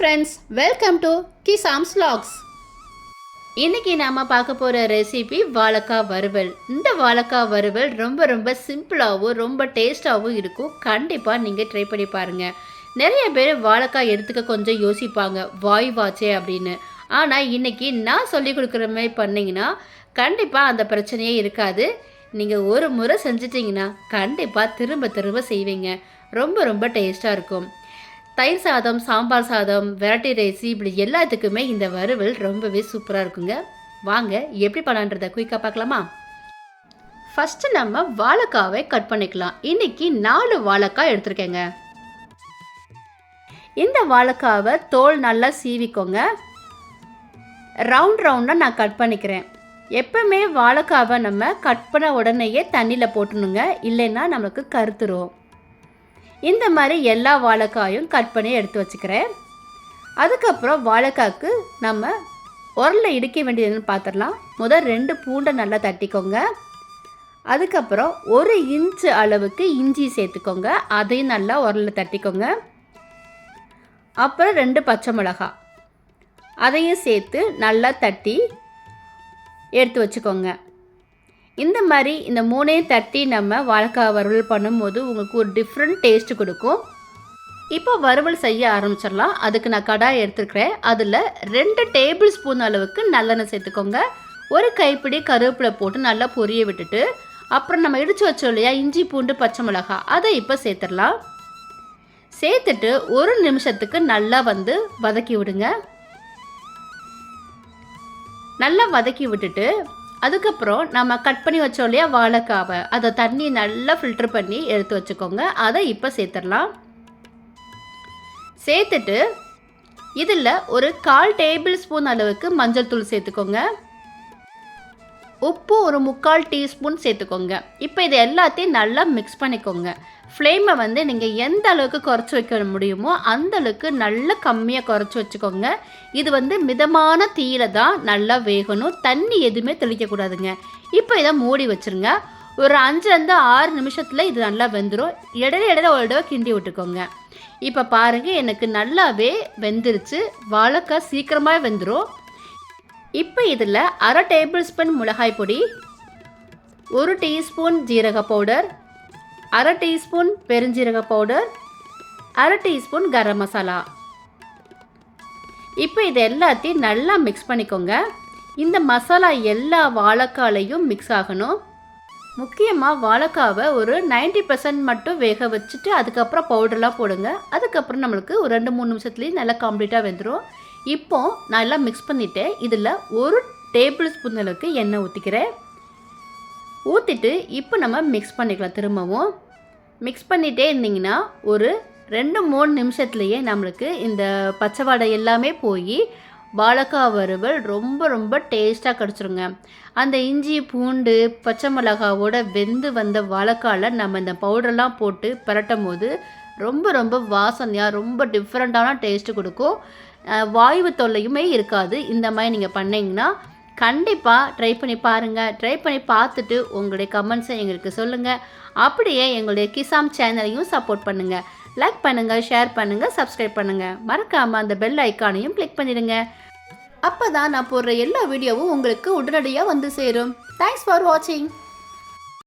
Friends welcome to கிசாம்ஸ் லாக்ஸ் இன்னைக்கு நாம பார்க்க போகிற ரெசிபி வாழைக்காய் வறுவல். இந்த வாழைக்காய் வறுவல் ரொம்ப ரொம்ப சிம்பிளாகவும் ரொம்ப டேஸ்ட்டாகவும் இருக்கும். கண்டிப்பாக நீங்கள் ட்ரை பண்ணி பாருங்கள் நிறைய பேர் வாழைக்காய் எடுத்துக்க கொஞ்சம் யோசிப்பாங்க வாய் வாச்சே அப்படின்னு. ஆனால் இன்னைக்கு நான் சொல்லி கொடுக்குற மாதிரி பண்ணிங்கன்னா கண்டிப்பாக அந்த பிரச்சனையே இருக்காது. நீங்கள் ஒரு முறை செஞ்சிட்டிங்கன்னா கண்டிப்பாக திரும்ப திரும்ப செய்வீங்க. ரொம்ப ரொம்ப டேஸ்ட்டாக இருக்கும். தயிர் சாதம் சாம்பார் சாதம் வெரைட்டி ரைஸ் இப்படி எல்லாத்துக்குமே இந்த வறுவல் ரொம்பவே சூப்பராக இருக்குங்க. வாங்க எப்படி பண்ணலான்றதை குயிக்காக பார்க்கலாமா? ஃபஸ்ட்டு நம்ம வாழைக்காவை கட் பண்ணிக்கலாம். இன்னைக்கு நாலு வாழைக்காய் எடுத்திருக்கேங்க. இந்த வாழைக்காவை தோல் நல்லா சீவிக்கோங்க. ரவுண்ட் ரவுண்டாக நான் கட் பண்ணிக்கிறேன். எப்பவுமே வாழைக்காவை நம்ம கட் பண்ண உடனேயே தண்ணியில் போட்டணுங்க. இல்லைன்னா நமக்கு கருத்துரும். இந்த மாதிரி எல்லா வாழைக்காயும் கட் பண்ணி எடுத்து வச்சுக்கிறேன். அதுக்கப்புறம் வாழைக்காய்க்கு நம்ம உரலில் இடிக்க வேண்டியதுன்னு பார்த்துடலாம் முதல் ரெண்டு பூண்டை நல்லா தட்டிக்கோங்க. அதுக்கப்புறம் ஒரு இன்ச்சு அளவுக்கு இஞ்சி சேர்த்துக்கோங்க. அதையும் நல்லா உரலில் தட்டிக்கோங்க. அப்புறம் ரெண்டு பச்சை மிளகாய் அதையும் சேர்த்து நல்லா தட்டி எடுத்து வச்சுக்கோங்க. இந்த மாதிரி இந்த மூணையும் தட்டி நம்ம வாழைக்காய் வறுவல் பண்ணும்போது உங்களுக்கு ஒரு டிஃப்ரெண்ட் டேஸ்ட் கொடுக்கும். இப்போ வறுவல் செய்ய ஆரம்பிச்சிடலாம். அதுக்கு நான் கடாய் எடுத்துருக்கிறேன். அதில் ரெண்டு டேபிள் ஸ்பூன் அளவுக்கு நல்லெண்ணெய் சேர்த்துக்கோங்க. ஒரு கைப்பிடி கருவேப்பிலை போட்டு நல்லா பொரிய விட்டுட்டு அப்புறம் நம்ம இடித்து வச்சோம் இல்லையா இஞ்சி பூண்டு பச்சை மிளகாய் அதை இப்போ சேர்த்துடலாம். சேர்த்துட்டு ஒரு நிமிஷத்துக்கு நல்லா வந்து வதக்கி விடுங்க. நல்லா வதக்கி விட்டுட்டு அதுக்கப்புறம் நம்ம கட் பண்ணி வச்சோம் இல்லையா வாழைக்காவை. அதை தண்ணி நல்லா ஃபில்டர் பண்ணி எடுத்து வச்சுக்கோங்க. அதை இப்போ சேர்த்துடலாம். சேர்த்துட்டு இதில் ஒரு கால் டேபிள் ஸ்பூன் அளவுக்கு மஞ்சள் தூள் சேர்த்துக்கோங்க. உப்பு ஒரு முக்கால் டீஸ்பூன் சேர்த்துக்கோங்க. இப்போ இது எல்லாத்தையும் நல்லா மிக்ஸ் பண்ணிக்கோங்க. ஃப்ளேமை வந்து நீங்கள் எந்த அளவுக்கு குறைச்சி வைக்க முடியுமோ அந்த அளவுக்கு நல்லா கம்மியாக குறைச்சி வச்சுக்கோங்க. இது வந்து மிதமான தீயில தான் நல்லா வேகணும். தண்ணி எதுவுமே தெளிக்கக்கூடாதுங்க இப்போ இதை மூடி வச்சுருங்க. ஒரு அஞ்சுலேருந்து ஆறு நிமிஷத்தில் இது நல்லா வெந்துடும் இடையில இடையில ஒரு தடவை கிண்டி விட்டுக்கோங்க. இப்போ பாருங்கள் எனக்கு நல்லாவே வெந்துருச்சு. வாழைக்காய் சீக்கிரமாக வெந்துடும் இப்போ இதில் அரை டேபிள் ஸ்பூன் மிளகாய் பொடி ஒரு டீஸ்பூன் ஜீரக பவுடர் அரை டீஸ்பூன் பெருஞ்சீரக பவுடர் அரை டீஸ்பூன் கரம் மசாலா. இப்போ இது எல்லாத்தையும் நல்லா மிக்ஸ் பண்ணிக்கோங்க. இந்த மசாலா எல்லா வாழைக்காலையும் மிக்ஸ் ஆகணும். முக்கியமாக வாழைக்காவை ஒரு 90% பர்சன்ட் மட்டும் வேக வச்சுட்டு அதுக்கப்புறம் பவுடர்லாம் போடுங்க. அதுக்கப்புறம் நம்மளுக்கு ஒரு ரெண்டு மூணு நிமிஷத்துலேயும் நல்லா கம்ப்ளீட்டாக வெந்துடும் இப்போ நான் எல்லாம் மிக்ஸ் பண்ணிவிட்டேன் இதில் ஒரு டேபிள் ஸ்பூன் அளவுக்கு எண்ணெய் ஊற்றிக்கிறேன் ஊற்றிட்டு இப்போ நம்ம மிக்ஸ் பண்ணிக்கலாம் திரும்பவும். மிக்ஸ் பண்ணிகிட்டே இருந்தீங்கன்னா ஒரு ரெண்டு மூணு நிமிஷத்துலேயே நம்மளுக்கு இந்த பச்சை வாடை எல்லாமே போய் வாழைக்காய் வறுவல் ரொம்ப ரொம்ப டேஸ்ட்டாக கிடச்சிருங்க. அந்த இஞ்சி பூண்டு பச்சை மிளகாவோட வெந்து வந்த வாழைக்காயில் நம்ம இந்த பவுடர்லாம் போட்டு பரட்டும் போது ரொம்ப ரொம்ப வாசனையாக ரொம்ப டிஃப்ரெண்ட்டான டேஸ்ட்டு கொடுக்கும். வாயு வாய்வு தொல்லையுமே இருக்காது. இந்த மாதிரி நீங்கள் பண்ணிங்கன்னா கண்டிப்பாக ட்ரை பண்ணி பாருங்கள் ட்ரை பண்ணி பார்த்துட்டு உங்களுடைய கமெண்ட்ஸை எங்களுக்கு சொல்லுங்கள் அப்படியே எங்களுடைய கிசாம் சேனலையும் சப்போர்ட் பண்ணுங்கள் லைக் பண்ணுங்கள் ஷேர் பண்ணுங்கள் சப்ஸ்கிரைப் பண்ணுங்கள் மறக்காமல் அந்த பெல் ஐக்கானையும் கிளிக் பண்ணிடுங்க. அப்போ தான் நான் போடுற எல்லா வீடியோவும் உங்களுக்கு உடனடியாக வந்து சேரும். தேங்க்ஸ் ஃபார் வாட்சிங்